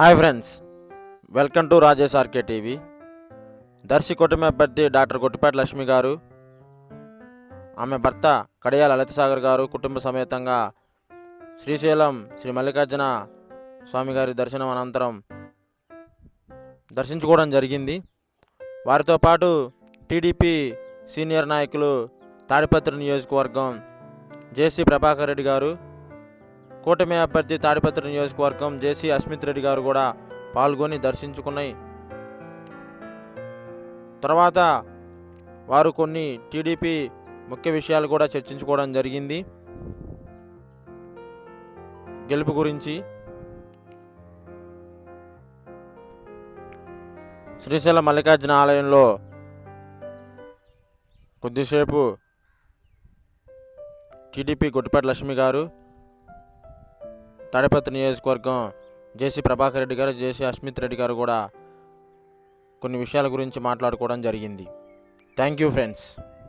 Hi friends welcome to Rajesh RK TV Darsi కుటుంబ అభ్యర్థి doctor Gottipati Lakshmi గారు ఆమె భర్త కడియాల లలిత సాగర్ గారు కుటుంబ సమేతంగా శ్రీశైలం శ్రీ మల్లికార్జున స్వామి గారి దర్శనం అనంతరం దర్శించుకోవడం జరిగింది. వారితో పాటు టీడీపీ సీనియర్ నాయకులు తాడిపత్రి నియోజకవర్గం జేసీ ప్రభాకర్ రెడ్డి గారు కూటమి అభ్యర్థి తాడిపత్రి నియోజకవర్గం జేసీ అస్మిత్ రెడ్డి గారు కూడా పాల్గొని దర్శించుకున్నాయి. తర్వాత వారు కొన్ని టీడీపీ ముఖ్య విషయాలు కూడా చర్చించుకోవడం జరిగింది. గెలుపు గురించి శ్రీశైలం మల్లికార్జున ఆలయంలో కొద్దిసేపు టీడీపీ గుట్టిపేట లక్ష్మి గారు తాడేపత్రి నియోజకవర్గం జేసీ ప్రభాకర్ రెడ్డి గారు జేసీ అస్మిత్ రెడ్డి గారు కూడా కొన్ని విషయాల గురించి మాట్లాడుకోవడం జరిగింది. Thank you friends.